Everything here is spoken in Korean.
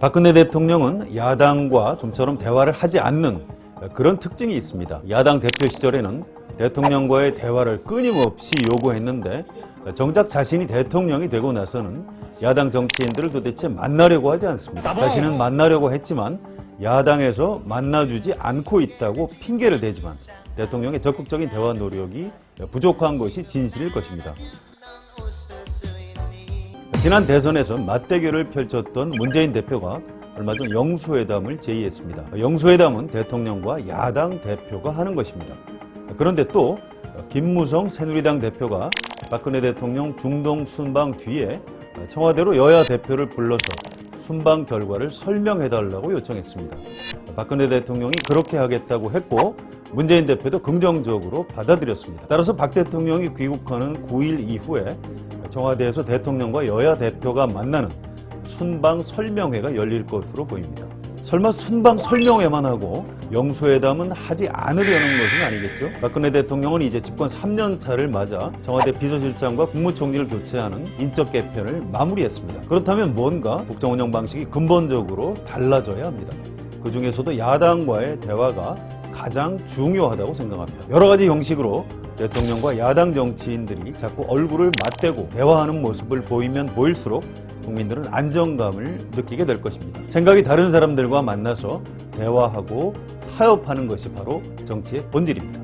박근혜 대통령은 야당과 좀처럼 대화를 하지 않는 그런 특징이 있습니다. 야당 대표 시절에는 대통령과의 대화를 끊임없이 요구했는데 정작 자신이 대통령이 되고 나서는 야당 정치인들을 도대체 만나려고 하지 않습니다. 자신은 만나려고 했지만 야당에서 만나주지 않고 있다고 핑계를 대지만 대통령의 적극적인 대화 노력이 부족한 것이 진실일 것입니다. 지난 대선에서 맞대결을 펼쳤던 문재인 대표가 얼마 전 영수회담을 제의했습니다. 영수회담은 대통령과 야당 대표가 하는 것입니다. 그런데 또 김무성 새누리당 대표가 박근혜 대통령 중동 순방 뒤에 청와대로 여야 대표를 불러서 순방 결과를 설명해달라고 요청했습니다. 박근혜 대통령이 그렇게 하겠다고 했고 문재인 대표도 긍정적으로 받아들였습니다. 따라서 박 대통령이 귀국하는 9일 이후에 청와대에서 대통령과 여야 대표가 만나는 순방 설명회가 열릴 것으로 보입니다. 설마 순방 설명회만 하고 영수회담은 하지 않으려는 것은 아니겠죠? 박근혜 대통령은 이제 집권 3년 차를 맞아 청와대 비서실장과 국무총리를 교체하는 인적 개편을 마무리했습니다. 그렇다면 뭔가 국정 운영 방식이 근본적으로 달라져야 합니다. 그 중에서도 야당과의 대화가 가장 중요하다고 생각합니다. 여러 가지 형식으로 대통령과 야당 정치인들이 자꾸 얼굴을 맞대고 대화하는 모습을 보이면 보일수록 국민들은 안정감을 느끼게 될 것입니다. 생각이 다른 사람들과 만나서 대화하고 타협하는 것이 바로 정치의 본질입니다.